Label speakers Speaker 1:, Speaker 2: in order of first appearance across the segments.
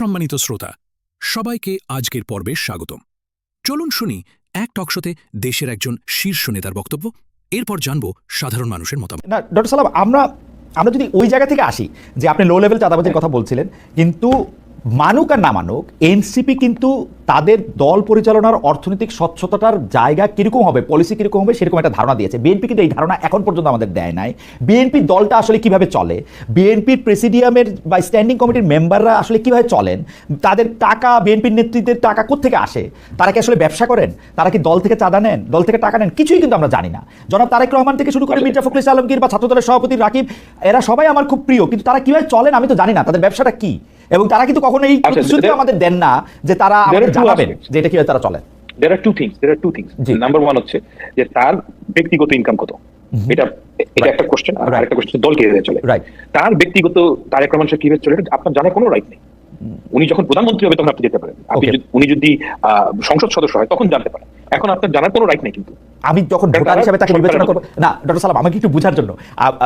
Speaker 1: সম্মানিত শ্রোতা, সবাইকে আজকের পর্বে স্বাগতম। চলুন শুনি এক টকশোতে দেশের একজন শীর্ষ নেতার বক্তব্য। এরপর জানব সাধারণ মানুষের মতামত।
Speaker 2: না, ডক্টর সালাম, আমরা আমরা যদি ওই জায়গা থেকে আসি যে আপনি লো লেভেল চাঁদাবাজির কথা বলছিলেন, কিন্তু মানুক আর না মানুক এনসিপি কিন্তু তাদের দল পরিচালনার অর্থনৈতিক স্বচ্ছতার জায়গা কীরকম হবে পলিসি কীরকম হবে সেরকম একটা ধারণা দিয়েছে। বিএনপি কিন্তু এই ধারণা এখন পর্যন্ত আমাদের দেয় নাই। বিএনপি দলটা আসলে কীভাবে চলে? বিএনপির প্রেসিডিয়ামের বা স্ট্যান্ডিং কমিটির মেম্বাররা আসলে কীভাবে চলেন? তাদের টাকা বিএনপির নেতৃত্বের টাকা কোথেকে আসে? তারা কি আসলে ব্যবসা করেন? তারা কি দল থেকে চাঁদা নেন? দল থেকে টাকা নেন? কিছুই কিন্তু আমরা জানি না। জনাব তারেক রহমান থেকে শুরু করে মির্জা ফখরুল আলমগীর বা ছাত্রদলের সভাপতি রাকিব এরা সবাই আমার খুব প্রিয় কিন্তু তারা কীভাবে চলেন আমি তো জানি না। তাদের ব্যবসাটা কি? এবং তারা কিন্তু কখনো এই
Speaker 3: আচ্ছা,
Speaker 2: প্রতিশ্রুতি আমাদের দেন না যে তারা আমাদের জানাবেন যে এটা কীভাবে তারা চলেন।
Speaker 3: There are two things there are two things number one হচ্ছে যে তার ব্যক্তিগত ইনকাম কত? এটা এটা একটা কোশ্চেন আর. আরেকটা কোশ্চেন দল কীভাবে চলে. তার ব্যক্তিগত তারেক রহমান সাহেব কীভাবে চলে আপনার জানার কোনো রাইট নেই। উনি যখন প্রধানমন্ত্রী হবে তখন আপনি যেতে পারেন। আপনি উনি যদি আহ, সংসদ সদস্য হয় তখন জানতে পারেন। এখন আপনার জানার কোনো রাইট নেই কিন্তু।
Speaker 2: আমি যখন ভোটার হিসেবে তাকে বিবেচনা করব না ডক্টর সালাম আমাকে একটু বোঝার জন্য।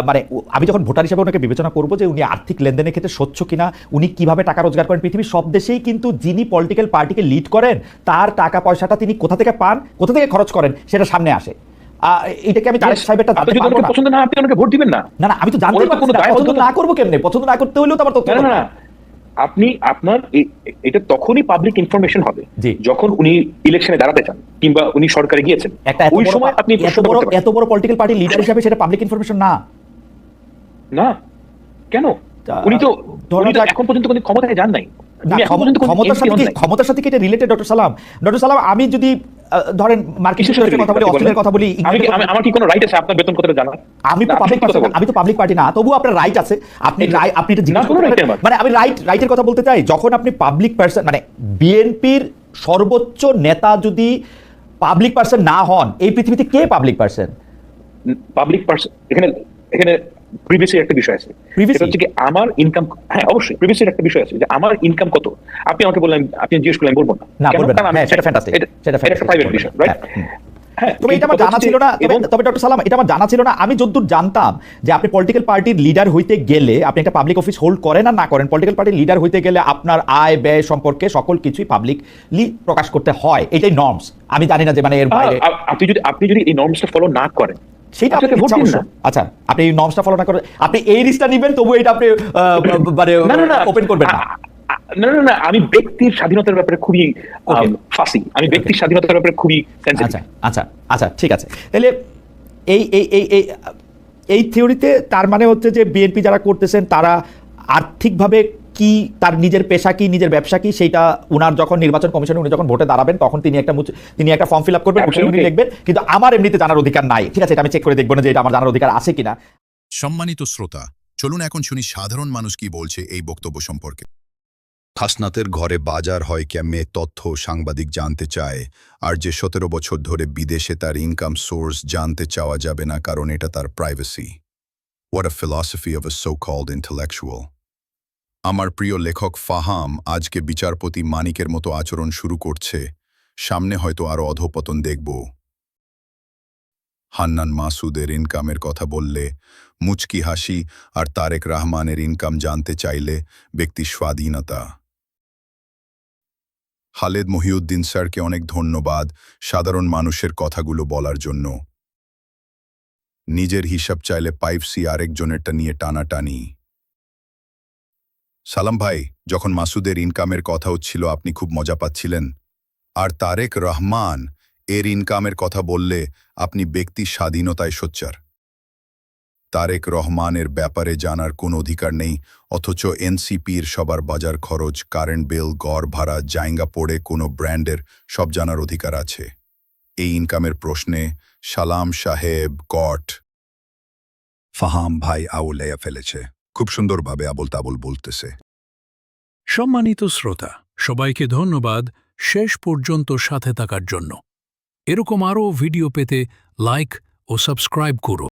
Speaker 2: মানে আমি যখন ভোটার হিসেবে ওনাকে বিবেচনা করব যে উনি আর্থিক লেনদেনের ক্ষেত্রে স্বচ্ছ কিনা উনি কীভাবে টাকা রোজগার করেন পৃথিবীর সব দেশেই কিন্তু যিনি পলিটিক্যাল পার্টিকে লিড করেন তার টাকা পয়সাটা তিনি কোথা থেকে পান কোথা থেকে খরচ করেন সেটা সামনে আসে। এটাকে আমি তারেক
Speaker 3: আপনি
Speaker 2: জানতে পারব না।
Speaker 3: পছন্দ না আপনি ওনাকে ভোট দিবেন না।
Speaker 2: না না আমি তো জানতে
Speaker 3: ওনার তো
Speaker 2: পারছি
Speaker 3: কোনো
Speaker 2: না, পছন্দ না করব কেমনে? পছন্দ না করতে হলেও তো আমার তথ্য
Speaker 3: না। আপনি আপনার এটা তখনই পাবলিক ইনফরমেশন হবে যখন উনি ইলেকশনে দাঁড়াতে চান কিংবা উনি সরকারে গিয়েছেন। ওই সময় আপনি
Speaker 2: এত বড় পলিটিক্যাল পার্টি লিডার হিসেবে সেটা পাবলিক ইনফরমেশন না।
Speaker 3: না। কেন? উনি তো উনি তো এখন পর্যন্ত কোনো ক্ষমতায় যান নাই।
Speaker 2: ক্ষমতার সাথে কি ক্ষমতার সাথে কি এটা রিলেটেড ডক্টর সালাম? ডক্টর সালাম আমি যদি ধরেন মার্কিন যুক্তরাষ্ট্রের কথা বলি অস্ট্রেলিয়ার কথা বলি
Speaker 3: আমার কি কোনো রাইট আছে আপনার বেতন কতটা জানার?
Speaker 2: আমি তো পাবলিক
Speaker 3: কথা
Speaker 2: আমি তো পাবলিক পার্টি না তবু আপনার রাইট আছে। আপনি আপনি এটা জিজ্ঞেস। মানে আমি রাইট রাইটের কথা বলতে চাই যখন আপনি পাবলিক পার্সন মানে বিএনপির সর্বোচ্চ নেতা যদি পাবলিক পার্সন না হন এই পৃথিবীতে কে পাবলিক পার্সন
Speaker 3: পাবলিক পার্সন এখানে এখানে একটা বিষয় আছে। সেটা হচ্ছে কি আমার ইনকাম হ্যাঁ অবশ্যই একটা বিষয় আছে যে আমার ইনকাম কত? আপনি আমাকে বললেন আপনি জিজ্ঞেস করলেন বলব না।
Speaker 2: হ্যাঁ সেটা ফ্যান্টাস্টিক সেটা
Speaker 3: একটা প্রাইভেট বিষয় রাইট হ্যাঁ
Speaker 2: তবে এটা আমার জানা ছিল না। তবে ডক্টর সালাম এটা আমার জানা ছিল না। আমি যতদূর জানতাম যে আপনি পলিটিক্যাল পার্টির লিডার হইতে গেলে আপনি একটা পাবলিক অফিস হোল্ড করেন আর না করেন পলিটিক্যাল পার্টির লিডার হইতে গেলে আপনার আয় ব্যয় সম্পর্কে সকল কিছুই পাবলিকলি প্রকাশ করতে হয়। এটাই নর্মস আমি জানি না যে মানে এর বাইরে
Speaker 3: আপনি যদি আপনি যদি এই নর্মসটা ফলো না করেন
Speaker 2: সেটা
Speaker 3: আপনাকে
Speaker 2: আপনি
Speaker 3: ভোট দিন
Speaker 2: আচ্ছা আপনি নর্মসটা ফলো না করে আপনি এই রিস্কটা নেবেন তবু এটা আপনি মানে ওপেন করবেন না।
Speaker 3: না না না আমি ব্যক্তির স্বাধীনতার ব্যাপারে খুবই. ফাসি আমি ব্যক্তির স্বাধীনতার ব্যাপারে খুবই
Speaker 2: আচ্ছা আচ্ছা আচ্ছা ঠিক আছে। তাহলে এই এই এই এই এই থিওরিতে তার মানে হচ্ছে যে বিএনপি যারা করতেছেন তারা আর্থিকভাবে কি তার নিজের পেশা কি নিজের ব্যবসা কি সেইটা উনার যখন নির্বাচন কমিশনে উনি যখন ভোটে দাঁড়াবেন তখন তিনি একটা তিনি একটা ফর্ম ফিল আপ করবেন উনি. লিখবেন কিন্তু আমার এমনিতে জানার অধিকার নাই। ঠিক আছে এটা আমি চেক করে দেখব না যে এটা আমার জানার অধিকার আছে কিনা।
Speaker 4: সম্মানিত শ্রোতা চলুন এখন শুনি সাধারণ মানুষ কি বলছে এই বক্তব্য সম্পর্কে। খাসনাতের ঘরে বাজার হয় কেমনে তথ্য সাংবাদিক জানতে চায়। আর যে সতেরো বছর ধরে বিদেশে তার ইনকাম সোর্স জানতে চাওয়া যাবে না কারণ এটা তার privacy what a philosophy of a so called intellectual আমার প্রিয় লেখক ফাহাম আজকে বিচারপতি মানিকের মতো আচরণ শুরু করছে। সামনে হয়তো আরও অধপতন দেখব। হান্নান মাসুদের ইনকামের কথা বললে, মুচকি হাসি আর তারেক রহমানের ইনকাম জানতে চাইলে ব্যক্তি স্বাধীনতা। খালেদ মহিউদ্দিন স্যারকে অনেক ধন্যবাদ সাধারণ মানুষের কথাগুলো বলার জন্য। নিজের হিসাব চাইলে পাইপ সি আরেকজনেরটা নিয়ে টানাটানি। সালাম ভাই, যখন মাসুদের ইনকামের কথা হচ্ছিল আপনি খুব মজা পাচ্ছিলেন। আর তারেক রহমান, এর ইনকামের কথা বললে আপনি ব্যক্তি স্বাধীনতায় সোচ্চার। তারেক রহমানের ব্যাপারে জানার কোনো অধিকার নেই, অথচ এনসিপির সবার বাজার খরচ, কারেন্ট বিল, গড় ভাড়া, জায়গা পড়ে কোনো ব্র্যান্ডের সব জানার অধিকার আছে। এই ইনকামের প্রশ্নে সালাম সাহেব কট ফাহাম ভাই আউলেয়া ফেলেছে। খুব সুন্দরভাবে আবল তাবল বলতেছে।
Speaker 1: সম্মানিত শ্রোতা, সবাইকে ধন্যবাদ শেষ পর্যন্ত সাথে থাকার জন্য। এরকম আরও ভিডিও পেতে লাইক ও সাবস্ক্রাইব করুন।